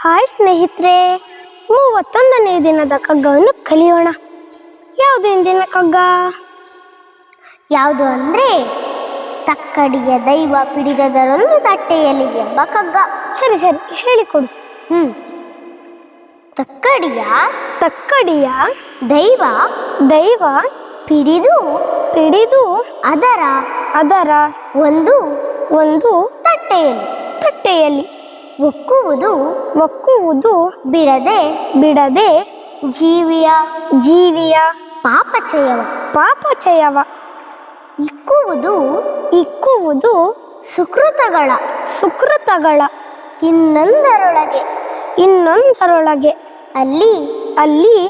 Hi ಸ್ನೇಹಿತರೆ ಮೂವತ್ತೊಂದನೇ ದಿನದ ಕಗ್ಗವನ್ನು ಕಲಿಯೋಣ. ಯಾವುದು ಇಂದಿನ ಕಗ್ಗ? ಯಾವುದು ಅಂದ್ರೆ ತಕ್ಕಡಿಯ ದೈವ ಪಿಡಿದದರೊಂದು ತಟ್ಟೆಯಲ್ಲಿ ಎಂಬ ಕಗ್ಗ. ಸರಿ ಸರಿ ಹೇಳಿಕೊಡು. ಹ್ಮ್. ತಕ್ಕಡಿಯ ತಕ್ಕಡಿಯ ದೈವ ದೈವ ಪಿಡಿದು ಪಿಡಿದು ಅದರ ಅದರ ಒಂದು ಒಂದು ತಟ್ಟೆಯಲ್ಲಿ. ತಟ್ಟೆಯಲ್ಲಿ. ಒಕ್ಕುವುದು ಒಕ್ಕುವುದು ಬಿಡದೆ ಬಿಡದೆ ಜೀವಿಯ ಜೀವಿಯ ಪಾಪಚಯವ ಪಾಪಚಯವ. ಇಕ್ಕುವುದು ಇಕ್ಕುವುದು ಸುಕೃತಗಳ ಸುಕೃತಗಳ. ಇನ್ನೊಂದರೊಳಗೆ ಇನ್ನೊಂದರೊಳಗೆ. ಅಲ್ಲಿ ಅಲ್ಲಿ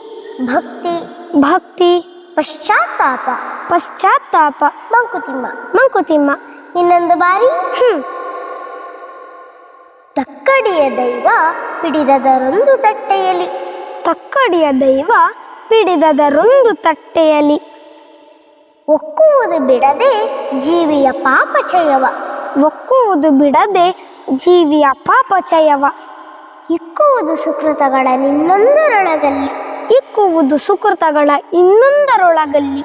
ಭಕ್ತಿ ಭಕ್ತಿ, ಪಶ್ಚಾತ್ತಾಪ ಪಶ್ಚಾತ್ತಾಪ. ಮಂಕುತಿಮ್ಮ ಮಂಕುತಿಮ್ಮ, ಇನ್ನೊಂದು ಬಾರಿ, ಹ್ಮ್. ತಕ್ಕಡಿಯ ದೈವ ಪಿಡಿದದರೊಂದು ತಟ್ಟೆಯಲ್ಲಿ ತಕ್ಕಡಿಯ ದೈವ ಪಿಡಿದದರೊಂದು ತಟ್ಟೆಯಲ್ಲಿ ಒಕ್ಕುವುದು ಬಿಡದೆ ಜೀವಿಯ ಪಾಪಚಯವ. ಒಕ್ಕುವುದು ಬಿಡದೆ ಜೀವಿಯ ಪಾಪಚಯವ. ಇಕ್ಕುವುದು ಸುಕೃತಗಳ ನಿನ್ನೊಂದರೊಳಗಲ್ಲಿ ಇಕ್ಕುವುದು ಸುಕೃತಗಳ ಇನ್ನೊಂದರೊಳಗಲ್ಲಿ.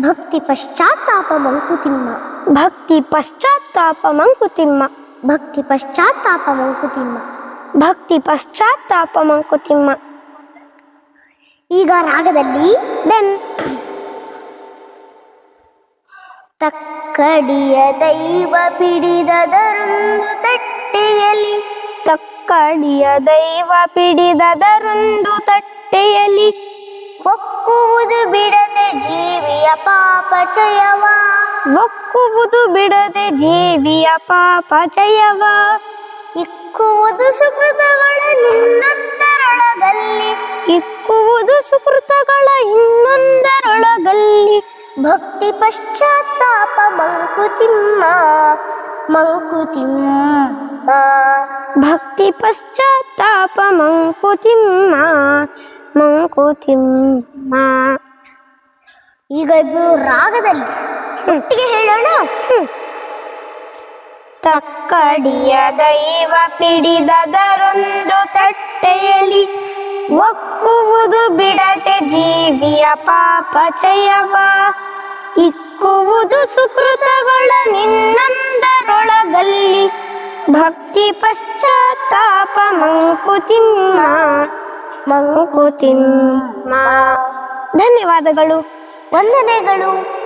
ಭಕ್ತಿ ಪಶ್ಚಾತ್ತಾಪ ಮಂಕುತಿಮ್ಮ. ಭಕ್ತಿ ಪಶ್ಚಾತ್ತಾಪ ಮಂಕುತಿಮ್ಮ. ಭಕ್ತಿ ಪಶ್ಚಾತ್ತಾಪ ಮಂಕುತಿಮ್ಮ. ಭಕ್ತಿ ಪಶ್ಚಾತ್ತಾಪ ಮಂಕುತಿಮ್ಮ. ಈಗ ರಾಗದಲ್ಲಿ ದೆನ್. ತಕ್ಕಡಿಯ ದೈವ ಪಿಡಿದದರೊಂದು ತಟ್ಟೆಯಲ್ಲಿ. ತಕ್ಕಡಿಯ ದೈವ ಪಿಡಿದದರೊಂದು ತಟ್ಟೆಯಲ್ಲಿ. ಒಕ್ಕುವುದು ಬಿಡದೆ ಜೀವಿಯ ಪಾಪಚಯವ ಒಕ್ಕುವುದು ಬಿಡದೆ ಜೀವಿಯ ಪಾಪಚಯವ ಇಕ್ಕುವುದು ಸುಕೃತಗಳ ನಿನ್ನೊಂದರೊಳಗಲ್ಲಿ ಇಕ್ಕುವುದು ಸುಕೃತಗಳ ಇನ್ನೊಂದರೊಳಗಲ್ಲಿ. ಭಕ್ತಿ ಪಶ್ಚಾತ್ತಾಪ ಮಂಕುತಿಮ್ಮ ಮಂಕುತಿಮ್ಮ ಭಕ್ತಿ ಪಶ್ಚಾತ್ತಾಪ ಮಂಕುತಿಮ್ಮ ಮಂಕುತಿಮ್ಮ ಈಗ ಇಬ್ಬರು ರಾಗದಲ್ಲಿ. ಒಟ್ಟಿಗೆ ಹೇಳೋಣ? ತಕ್ಕಡಿಯ ದೈವ ಪಿಡಿದದರೊಂದು ತಟ್ಟೆಯಲ್ಲಿ ಒಕ್ಕುವುದು ಬಿಡದೆ ಜೀವಿಯ ಪಾಪಚಯವ ಇಕ್ಕುವುದು ಸುಕೃತಗಳ ನಿನ್ನಂದರೊಳಗಲ್ಲಿ ಭಕ್ತಿ ಪಶ್ಚಾತ್ತಾಪ ಮಂಕುತಿಮ್ಮ ಮಂಕುತಿಮ್ಮ. ಧನ್ಯವಾದಗಳು, ವಂದನೆಗಳು.